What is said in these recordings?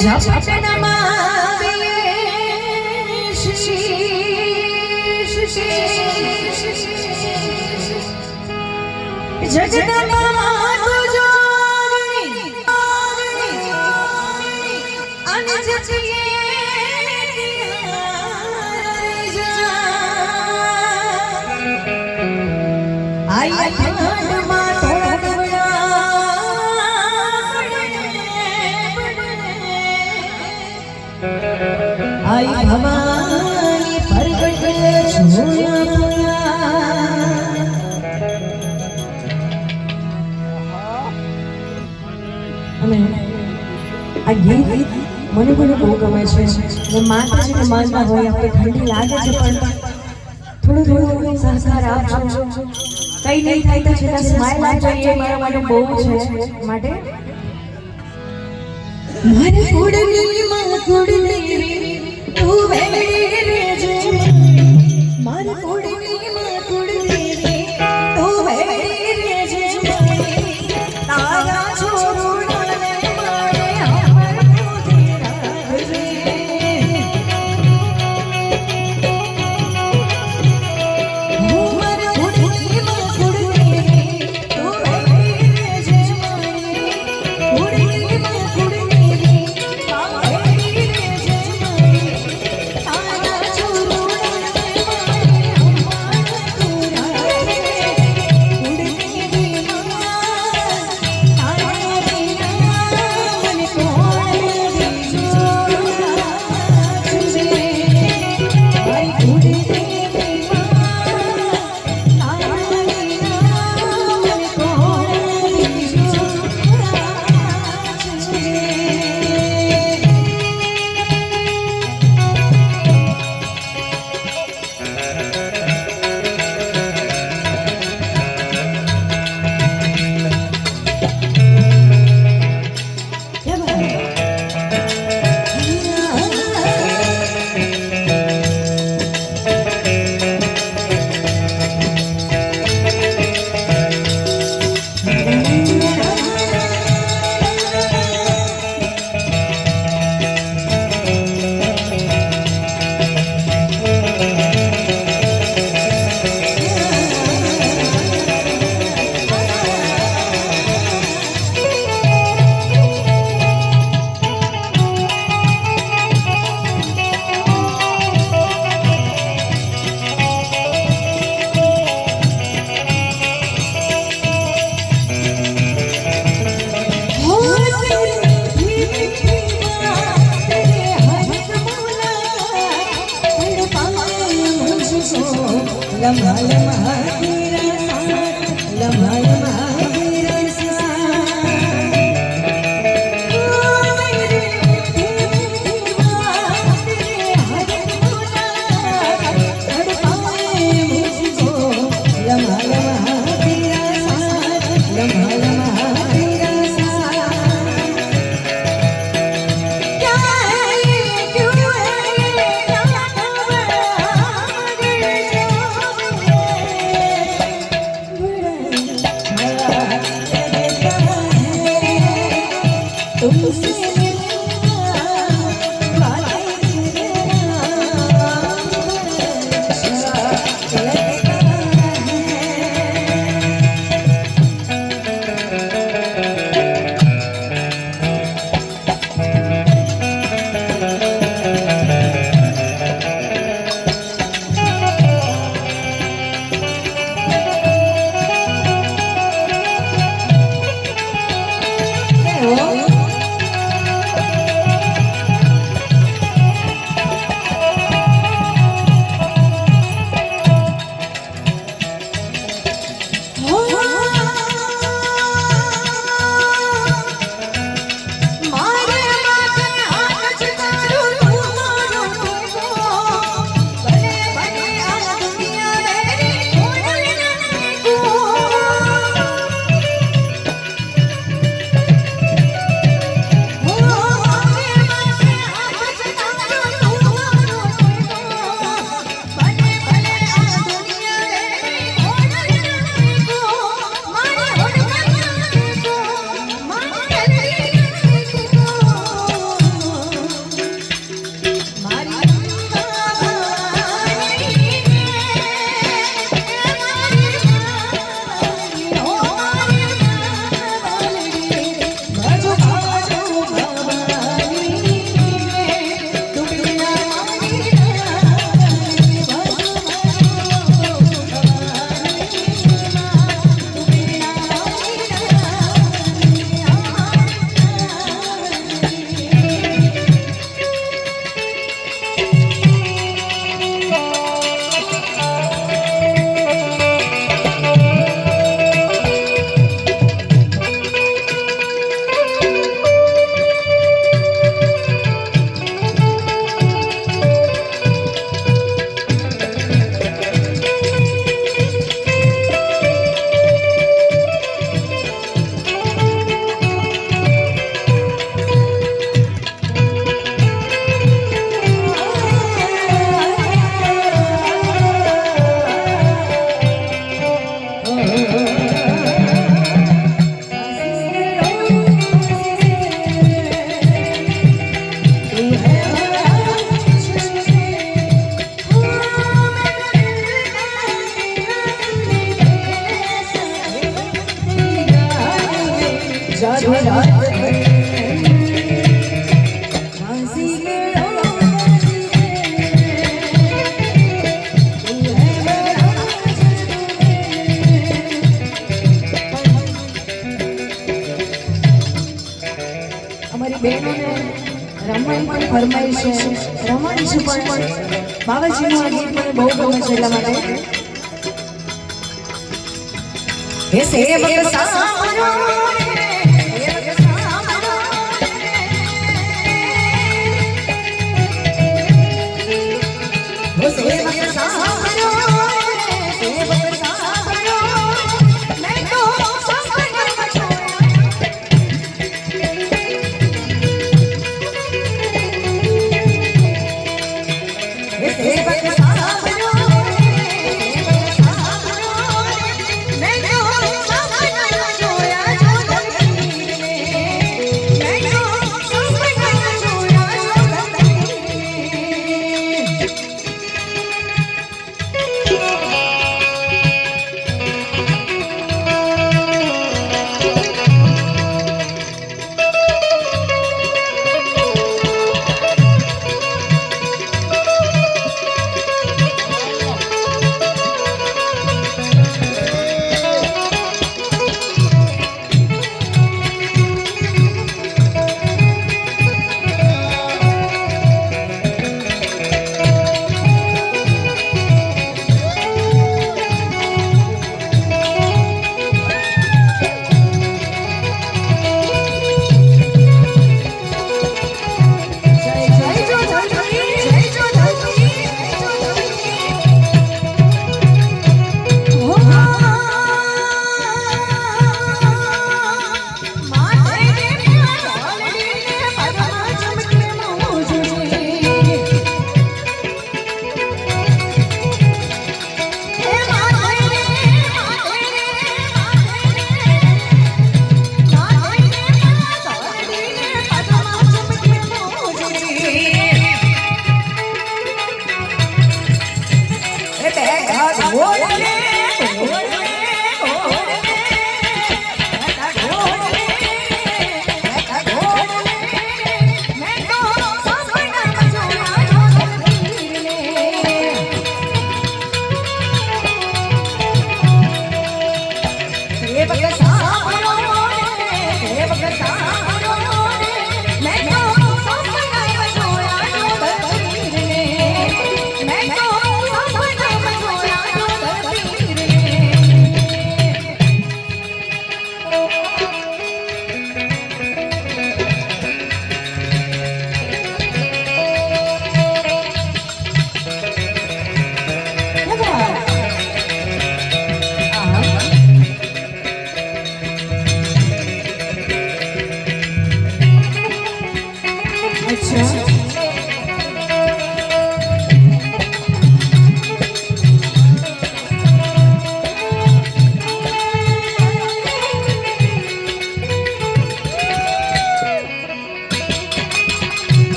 ঝপট নামাবে ঝপট নামাবে આ ગીત મને પણ બહુ ગમે છે. મેં ને માતાજીને માનતા હોય, આપણે ઠંડી લાગે છે, પણ થોડું થોડું સંસાર આપજો. કઈ નહીં થાય તો છતાં સ્માઈલ આપજો એ મારા માટે બહુ છે. માટે? મારા ઘોડની ಕುಡಿದೇ लम्हा लम्हा ગઈ છે. રમણી છું પણ બાવાજીનું આ ગીત મને બહુ ગમે છે એટલા માટે. હે સે ભગત સારો Você vai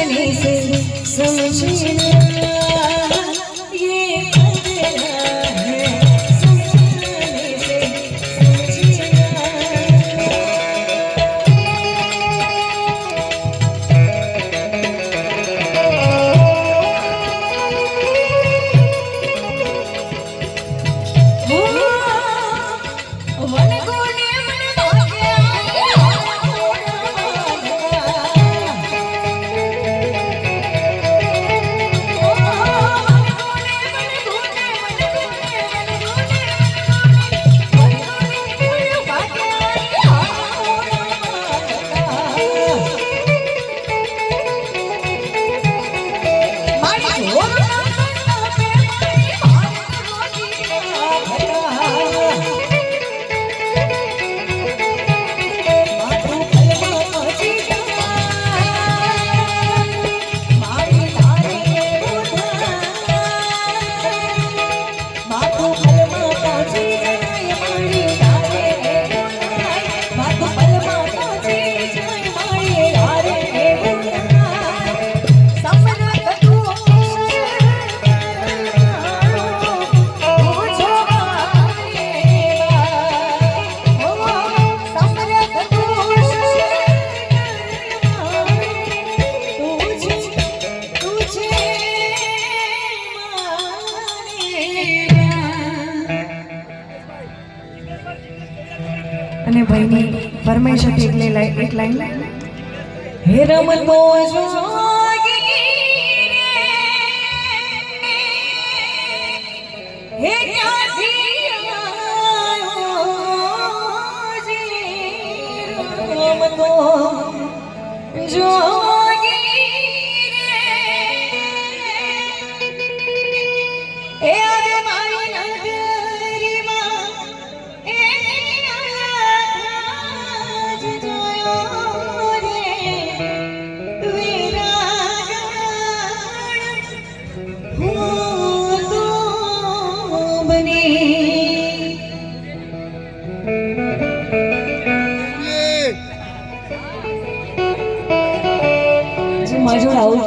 Seni sevsem içine બંને ભાઈની ફરમાઈશ હતી એટલે એક લાઈન હે રમતો